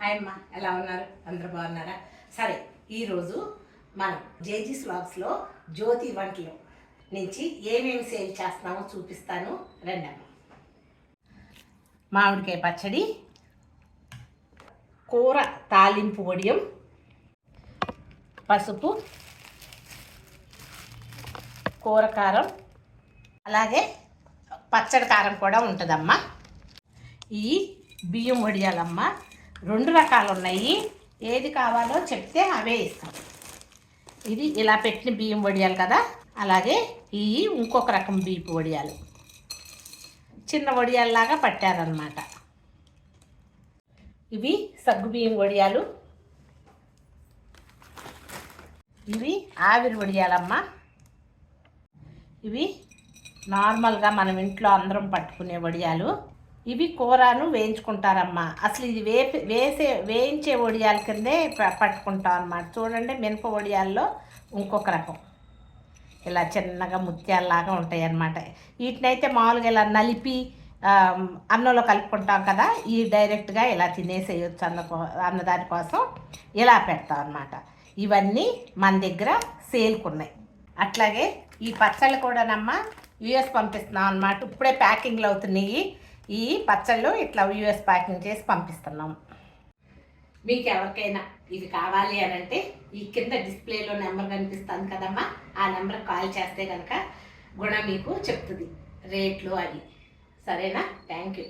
Hi అమ్మ ఎలా ఉన్నారు? అందరు బాగున్నారా? సరే ఈరోజు మనం జేజీస్ స్లాబ్స్లో జ్యోతి వంటలు నుంచి ఏమేమి సేల్ చేస్తున్నామో చూపిస్తాను. రండమ్మ మామిడికాయ పచ్చడి కూర తాలింపు వడియం పసుపు కూర కారం అలాగే పచ్చడి కారం కూడా ఉంటుందమ్మా. ఈ బియ్యం వడియాలమ్మ రెండు రకాలు ఉన్నాయి ఏది కావాలో చెప్తే అవే ఇస్తాం. ఇది ఇలా పెట్టిన బియ్యం వడియాలు కదా? అలాగే ఈ ఇంకొక రకం బియ్యపు వడియాలు. చిన్న వడియాల్లాగా పట్టారనమాట ఇవి సగ్గు బియ్యం వడియాలు. ఇవి ఆవిరి వడియాలమ్మ. ఇవి నార్మల్గా మనం ఇంట్లో అందరం పట్టుకునే వడియాలు. ఇవి కూరను వేయించుకుంటారమ్మా. అసలు ఇది వేపి వేసే వేయించే వడియాల కిందే ప- పట్టుకుంటాం అన్నమాట. చూడండి మినప వడియాల్లో ఇంకొక రకం. ఇలా చిన్నగా ముత్యాలలాగా ఉంటాయి అన్నమాట వీటినైతే మామూలుగా ఇలా నలిపి అన్నంలో కలుపుకుంటాం కదా ఈ డైరెక్ట్గా ఇలా తినేసేయచ్చు అన్న కో- అన్న దానికోసం ఇలా పెడతాం అన్నమాట. ఇవన్నీ మన దగ్గర సేల్కున్నాయి. అట్లాగే ఈ పచ్చళ్ళు కూడానమ్మా యూఎస్ పంపిస్తున్నాం అన్నమాట. ఇప్పుడే ప్యాకింగ్లు అవుతున్నాయి. ఈ పచ్చళ్ళు ఇట్లా యూఎస్ ప్యాకింగ్ చేసి పంపిస్తున్నాం. మీకు ఎవరికైనా ఇది కావాలి అని అంటే ఈ కింద డిస్ప్లేలో నెంబర్ కనిపిస్తుంది కదమ్మా ఆ నెంబర్ కాల్ చేస్తే కనుక గుణ మీకు చెప్తుంది రేట్లు అవి. సరేనా? Thank you.